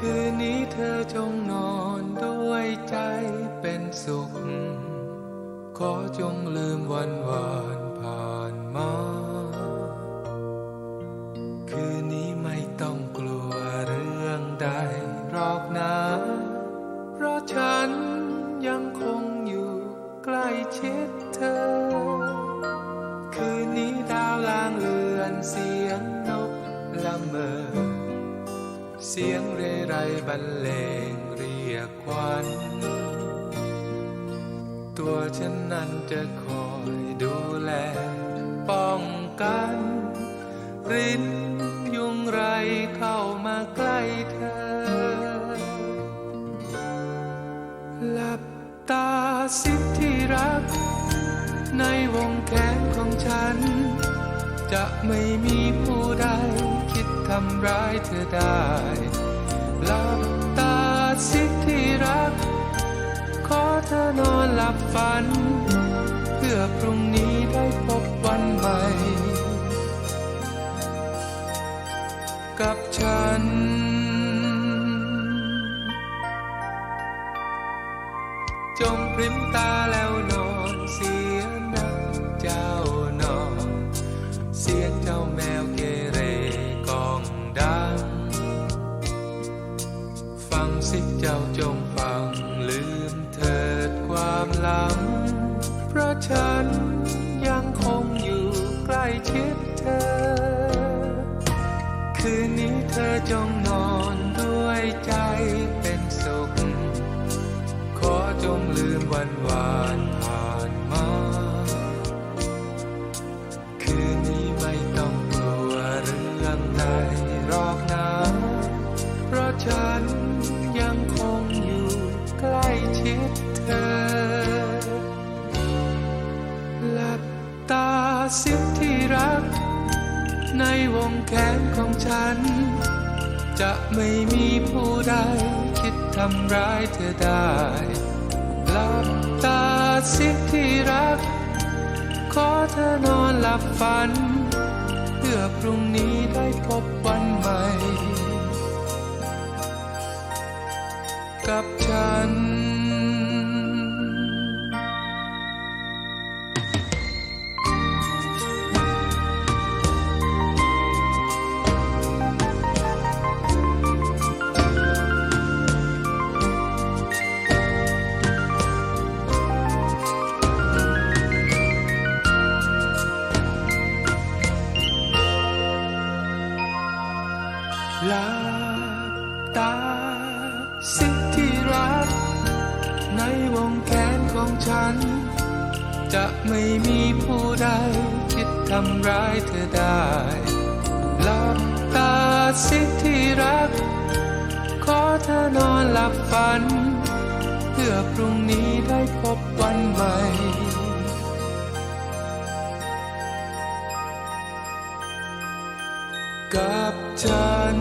คืนนี้เธอจงนอนด้วยใจเป็นสุข ขอจงลืมวันวานผ่านมา คืนนี้ไม่ต้องกลัวเรื่องใดหรอกนะ เพราะฉันยังคงอยู่ใกล้ชิดเธอ คืนนี้ดาวลางเอือนเสียงนกละเมอ เสียงเรไรบรรเลงเรียกควันตัวฉันนั้นจะคอยดูแล ป้องกัน รินยุงไรเข้ามาใกล้เธอ หลับตาสิที่รัก ในวงแขนของฉัน จะไม่มีผู้ใดคิด ทำร้ายเธอได้หลับตาสิที่รัก ขอเธอนอนหลับฝัน เพื่อพรุ่งนี้ได้พบวันใหม่ กับฉันจงพริมตา สิเจ้าจงฟัง ลืมเถิดความหลัง เพราะฉันยังคงอยู่ใกล้ชิดเธอ คืนนี้เธอจงนอนด้วยใจเป็นสุข ขอจงลืมวันวาน ชิดเธอ หลับตาสิที่รัก ในวงแขนของฉัน จะไม่มีผู้ใดคิดทำร้ายเธอได้ หลับตาสิที่รัก ขอเธอนอนหลับฝัน เพื่อพรุ่งนี้ได้พบวันใหม่กับฉัน หลับตาสิที่รัก ในวงแขนของฉัน จะไม่มีผู้ใดคิดทำร้ายเธอได้หลับตาสิที่รัก ขอเธอนอนหลับฝัน เพื่อพรุ่งนี้ได้พบวันใหม่ กับฉัน